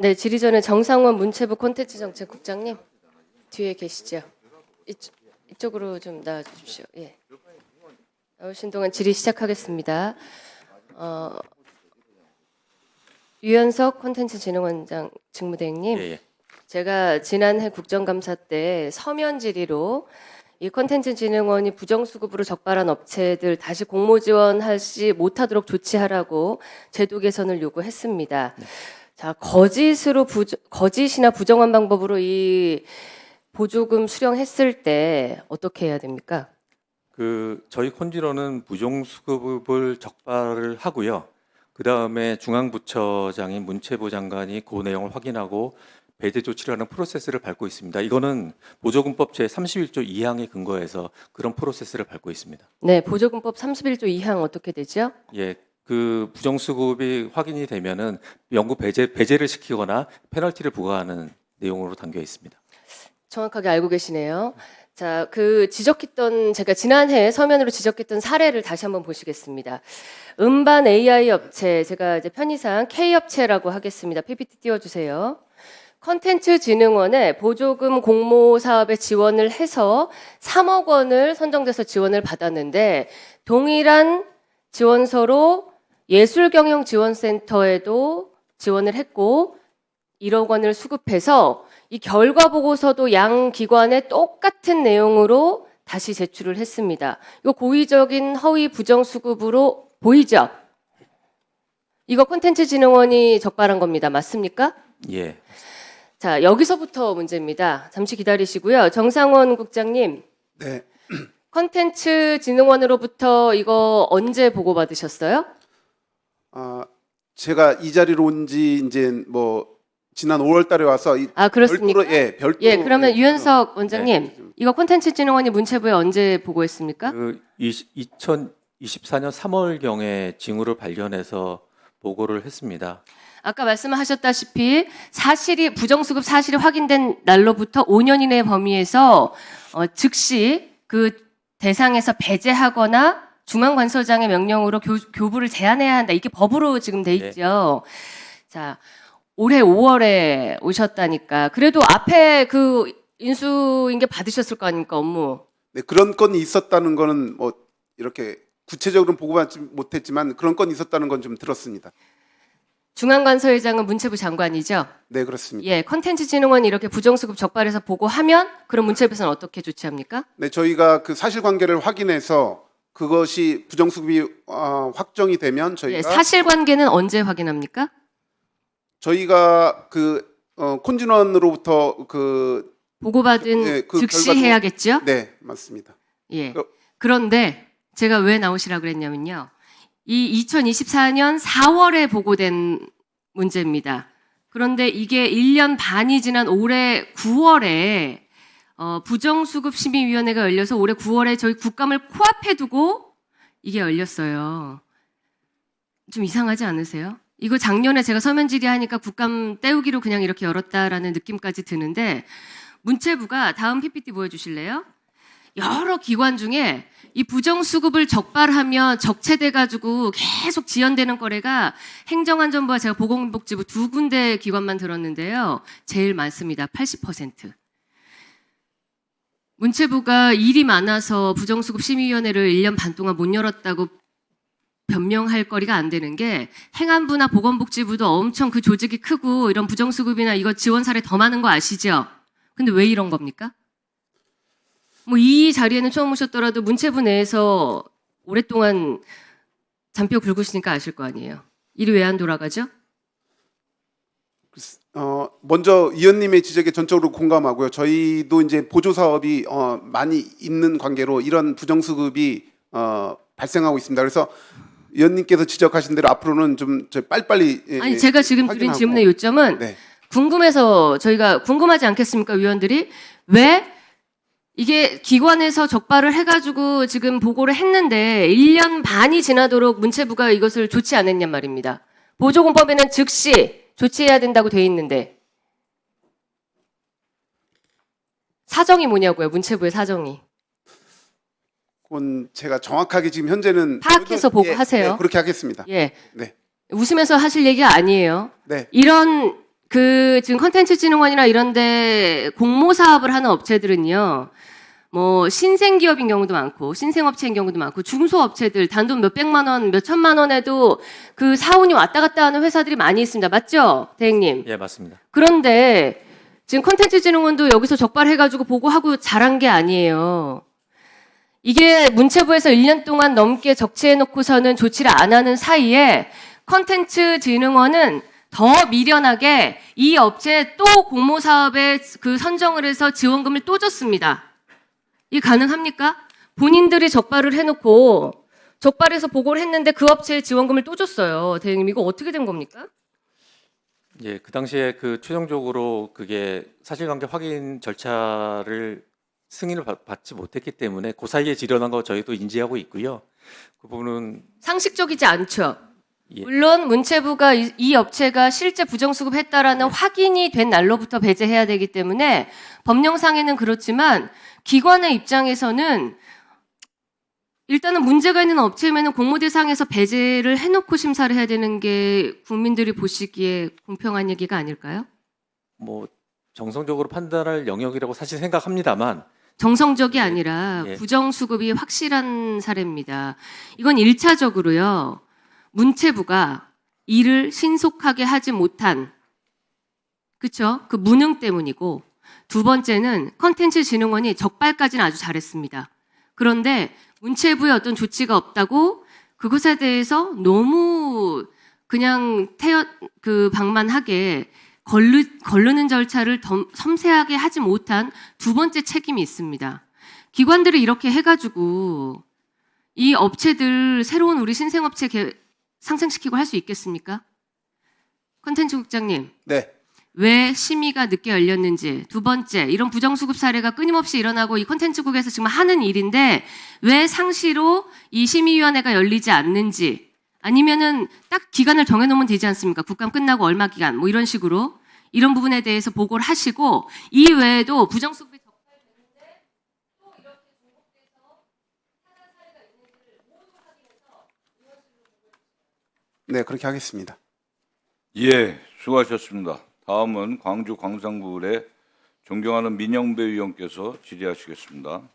네, 지리전에 정상원 문체부 콘텐츠 정책 국장님 뒤에 계시죠? 이쪽, 이쪽으로 좀 나와 주십시오. 예. 나오신 동안 질의 시작하겠습니다. 어, 유현석 콘텐츠 진흥원장 직무대행님, 예, 예. 제가 지난해 국정감사 때 서면 질의로 이 콘텐츠 진흥원이 부정수급으로 적발한 업체들 다시 공모 지원하지 못하도록 조치하라고 제도 개선을 요구했습니다. 자, 거짓으로 부, 거짓이나 부정한 방법으로 이 보조금 수령했을 때 어떻게 해야 됩니까? 그 저희 콘지로는 부정 수급을 적발을 하고요. 그 다음에 중앙부처장인 문체부 장관이 그 내용을 확인하고 배제 조치를 하는 프로세스를 밟고 있습니다. 이거는 보조금법 제 31조 2항에 근거해서 그런 프로세스를 밟고 있습니다. 네, 보조금법 31조 2항 어떻게 되죠? 예, 그 부정수급이 확인이 되면은 연구 배제 배제를 시키거나 페널티를 부과하는 내용으로 담겨 있습니다. 정확하게 알고 계시네요. 자, 그 지적했던 제가 지난해 서면으로 지적했던 사례를 다시 한번 보시겠습니다. 음반 AI 업체 제가 이제 편의상 K 업체라고 하겠습니다. PPT 띄워 주세요. 컨텐츠 진흥원에 보조금 공모 사업에 지원을 해서 3억 원을 선정돼서 지원을 받았는데 동일한 지원서로 예술경영지원센터에도 지원을 했고 1억 원을 수급해서 이 결과 보고서도 양 기관에 똑같은 내용으로 다시 제출을 했습니다. 이거 고의적인 허위 부정 수급으로 보이죠? 이거 콘텐츠 진흥원이 적발한 겁니다. 맞습니까? 예, 자, 여기서부터 문제입니다. 잠시 기다리시고요. 정상원 국장님, 네, 콘텐츠 진흥원으로부터 이거 언제 보고받으셨어요? 아 제가 이 자리로 온 지 이제 뭐 지난 5월달에 와서 이 아, 그렇습니까? 별도로 예, 별도 예, 그러면 유현석 원장님, 이거 콘텐츠진흥원이 문체부에 언제 보고했습니까? 그 2024년 3월 경에 징후를 발견해서 보고를 했습니다. 아까 말씀하셨다시피 사실이 부정수급 사실이 확인된 날로부터 5년 이내 범위에서 어, 즉시 그 대상에서 배제하거나 중앙관서장의 명령으로 교, 교부를 제한해야 한다. 이게 법으로 지금 돼 네. 있죠. 자, 올해 5월에 오셨다니까. 그래도 앞에 그 인수인계 받으셨을 거 아닙니까 업무. 네, 그런 건이 있었다는 거는 뭐 이렇게 구체적으로는 보고받지 못했지만 그런 건이 있었다는 건 좀 들었습니다. 중앙관서회장은 문체부 장관이죠. 네, 그렇습니다. 예, 컨텐츠진흥원이 이렇게 부정수급 적발해서 보고하면 그럼 문체부에서는 어떻게 조치합니까? 네, 저희가 그 사실관계를 확인해서 그것이 부정수급이 어, 확정이 되면 예, 저희가 사실관계는 언제 확인합니까? 저희가 그 어, 콘진원으로부터 그 보고받은 예, 그 즉시 결과도- 해야겠죠? 네, 맞습니다. 예. 그- 그런데 제가 왜 나오시라 그랬냐면요. 이 2024년 4월에 보고된 문제입니다. 그런데 이게 1년 반이 지난 올해 9월에 어, 부정수급심의위원회가 열려서 올해 9월에 저희 국감을 코앞에 두고 이게 열렸어요. 좀 이상하지 않으세요? 이거 작년에 제가 서면 질의하니까 국감 때우기로 그냥 이렇게 열었다라는 느낌까지 드는데 문체부가 다음 PPT 보여주실래요? 여러 기관 중에 이 부정수급을 적발하면 적체돼 가지고 계속 지연되는 거래가 행정안전부와 제가 보건복지부 두 군데 기관만 들었는데요. 제일 많습니다. 80%. 문체부가 일이 많아서 부정수급 심의위원회를 1년 반 동안 못 열었다고 변명할 거리가 안 되는 게 행안부나 보건복지부도 엄청 그 조직이 크고 이런 부정수급이나 이거 지원 사례 더 많은 거 아시죠? 근데 왜 이런 겁니까? 뭐 이 자리에는 처음 오셨더라도 문체부 내에서 오랫동안 잔뼈 굵으시니까 아실 거 아니에요. 일이 왜 안 돌아가죠? 어, 먼저 위원님의 지적에 전적으로 공감하고요. 저희도 이제 보조 사업이 어, 많이 있는 관계로 이런 부정수급이 어, 발생하고 있습니다. 그래서 위원님께서 지적하신 대로 앞으로는 좀 빨리빨리 예, 아니 예, 제가 지금 드린 확인하고. 질문의 요점은 네. 궁금해서 저희가 궁금하지 않겠습니까 위원들이 왜 이게 기관에서 적발을 해가지고 지금 보고를 했는데 1년 반이 지나도록 문체부가 이것을 조치 안 했냔 말입니다. 보조금법에는 즉시 조치해야 된다고 돼 있는데 사정이 뭐냐고요 문체부의 사정이 그건 제가 정확하게 지금 현재는 파악해서 보고하세요. 예, 예, 그렇게 하겠습니다. 예 네. 웃으면서 하실 얘기가 아니에요. 네. 이런 그 지금 컨텐츠진흥원이나 이런데 공모 사업을 하는 업체들은요. 뭐 신생 기업인 경우도 많고 신생 업체인 경우도 많고 중소 업체들 단돈 몇 백만 원, 몇 천만 원에도 그 사운이 왔다 갔다 하는 회사들이 많이 있습니다. 맞죠? 대행님. 예, 맞습니다. 그런데 지금 컨텐츠진흥원도 여기서 적발해가지고 보고하고 잘한 게 아니에요. 이게 문체부에서 1년 동안 넘게 적치해놓고서는 조치를 안 하는 사이에 컨텐츠진흥원은 더 미련하게 이 업체에 또 공모 사업에 그 선정을 해서 지원금을 또 줬습니다. 이게 가능합니까? 본인들이 적발을 해놓고 적발해서 보고를 했는데 그 업체에 지원금을 또 줬어요. 대행님 이거 어떻게 된 겁니까? 예, 그 당시에 그 최종적으로 그게 사실관계 확인 절차를 승인을 받- 받지 못했기 때문에 그 사이에 지련한 거 저희도 인지하고 있고요. 그 부분은 상식적이지 않죠. 예. 물론 문체부가 이, 이 업체가 실제 부정수급했다라는 확인이 된 날로부터 배제해야 되기 때문에 법령상에는 그렇지만 기관의 입장에서는 일단은 문제가 있는 업체면은 공모 대상에서 배제를 해놓고 심사를 해야 되는 게 국민들이 보시기에 공평한 얘기가 아닐까요? 뭐 정성적으로 판단할 영역이라고 사실 생각합니다만 정성적이 아니라 예. 부정 수급이 확실한 사례입니다. 이건 1차적으로요. 문체부가 일을 신속하게 하지 못한 그쵸? 그 무능 때문이고 두 번째는 컨텐츠 진흥원이 적발까지는 아주 잘했습니다. 그런데 문체부의 어떤 조치가 없다고 그것에 대해서 너무 그냥 태연 그 방만하게 걸르, 걸르는 절차를 더 섬세하게 하지 못한 두 번째 책임이 있습니다. 기관들이 이렇게 해가지고 이 업체들 새로운 우리 신생업체 개- 상생시키고 할 수 있겠습니까? 컨텐츠 국장님, 네. 왜 심의가 늦게 열렸는지 두 번째 이런 부정수급 사례가 끊임없이 일어나고 이 콘텐츠국에서 지금 하는 일인데 왜 상시로 이 심의위원회가 열리지 않는지 아니면은 딱 기간을 정해놓으면 되지 않습니까? 국감 끝나고 얼마 기간 뭐 이런 식으로 이런 부분에 대해서 보고를 하시고 이 외에도 부정수급이 적발되는데 또 이렇게 중복돼서 하는 사례가 있는지를 모두 확인해서 네, 그렇게 하겠습니다. 예, 수고하셨습니다. 다음은 광주 광산구의 존경하는 민영배 의원께서 질의하시겠습니다.